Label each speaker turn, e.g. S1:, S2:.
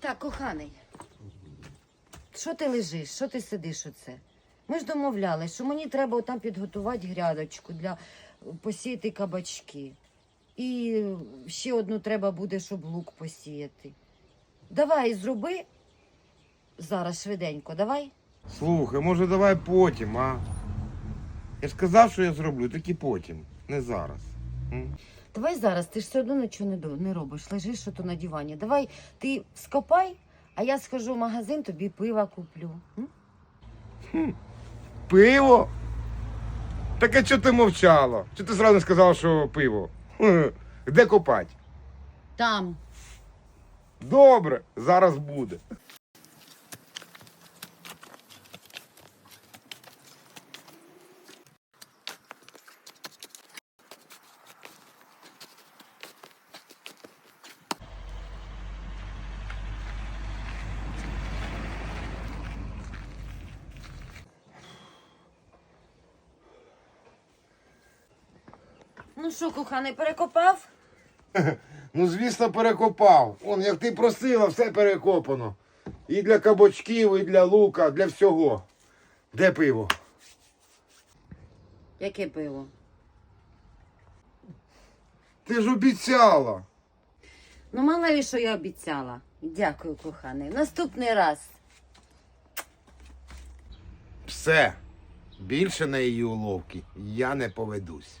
S1: Так, коханий. Що ти лежиш? Що ти сидиш оце? Ми ж домовлялись, що мені треба там підготувати грядочку для посіяти кабачки. І ще одну треба буде, щоб лук посіяти. Давай зроби зараз швиденько, давай.
S2: Слухай, може давай потім, а? Я ж сказав, що я зроблю, так і потім, не зараз. М?
S1: Давай зараз, ти ж все одно нічого не, не робиш, лежиш ото на дивані. Давай ти скопай, а я схожу в магазин, тобі пива куплю. М?
S2: Пиво? Так а чого ти мовчала? Чого ти зразу не сказала, що пиво? Хе, Де копать?
S1: Там.
S2: Добре, зараз буде.
S1: Ну що, коханий, перекопав?
S2: Ну, звісно, перекопав. Он, як ти просила, все перекопано. І для кабачків, і для лука, для всього. Де пиво?
S1: Яке пиво?
S2: Ти ж обіцяла.
S1: Ну, мало ли, що я обіцяла. Дякую, коханий. Наступний раз.
S2: Все. Більше на її уловки я не поведусь.